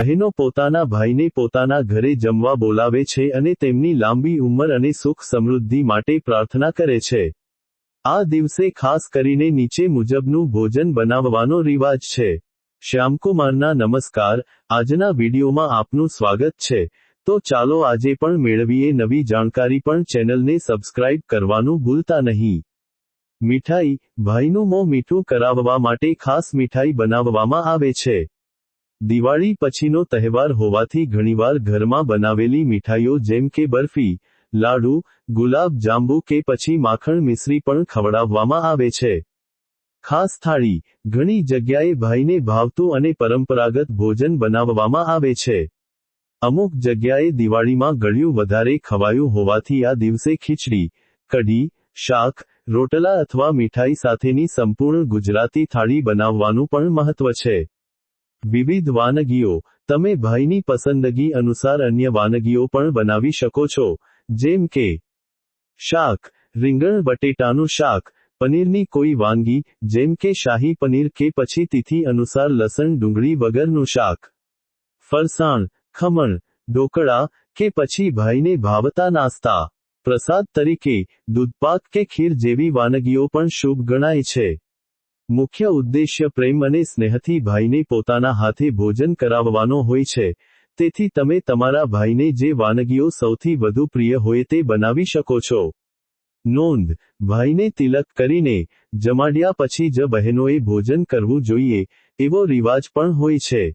બહેનો પોતાના ભાઈને પોતાના ઘરે જમવા બોલાવે છે અને તેમની લાંબી ઉંમર અને સુખ સમૃદ્ધિ માટે પ્રાર્થના કરે છે. આ દિવસે ખાસ કરીને નીચે મુજબનું ભોજન બનાવવાનો રિવાજ છે. શ્યામકુમારના નમસ્કાર. આજના વિડીયોમાં આપનું સ્વાગત છે. તો ચાલો આજે પણ મેળવીએ નવી જાણકારી પણ ચેનલને સબસ્ક્રાઇબ કરવાનું ભૂલતા નહીં. મીઠાઈ. ભાઈનું મોં મીઠું કરાવવા માટે ખાસ મીઠાઈ બનાવવામાં આવે છે. દિવાળી પછીનો તહેવાર હોવાથી ઘણીવાર ઘરમાં બનાવેલી મીઠાઈઓ જેમ કે બરફી, લાડુ, ગુલાબ જાંબુ કે પછી માખણ મિશ્રી પણ ખવડાવવામાં આવે છે. ખાસ થાળી, ઘણી જગ્યાએ ભાઈને ભાવતું અને પરંપરાગત ભોજન બનાવવામાં આવે છે. અમુક જગ્યાએ દિવાળીમાં ગળ્યું વધારે ખવાયું હોવાથી આ દિવસે ખીચડી, કઢી, શાક, રોટલા અથવા મીઠાઈ સાથેની સંપૂર્ણ ગુજરાતી થાળી બનાવવાનું પણ મહત્વ છે. વિવિધ વાનગીઓ. તમે ભાઈની પસંદગી અનુસાર અન્ય વાનગીઓ પણ બનાવી શકો છો. જેમ કે, શાક, રીંગણ બટેટાનું શાક, પનીરની કોઈ વાનગી, જેમ કે શાહી પનીર કે પછી તિથિ અનુસાર લસણ, ડુંગળી વગરનું શાક. ફરસાણ, ખમણ, ઢોકળા કે પછી ભાઈને ભાવતા નાસ્તા. પ્રસાદ તરીકે, દૂધપાક કે ખીર જેવી વાનગીઓ પણ શુભ ગણાય છે. મુખ્ય ઉદ્દેશ્ય પ્રેમ અને સ્નેહથી ભાઈને પોતાના હાથે ભોજન કરાવવાનો હોય છે. તેથી તમે તમારા ભાઈને જે વાનગીઓ સૌથી વધુ પ્રિય હોય તે બનાવી શકો છો. નોંધ, ભાઈને તિલક કરીને જમાડ્યા પછી જ બહેનોએ ભોજન કરવું જોઈએ, એવો રિવાજ પણ હોય છે.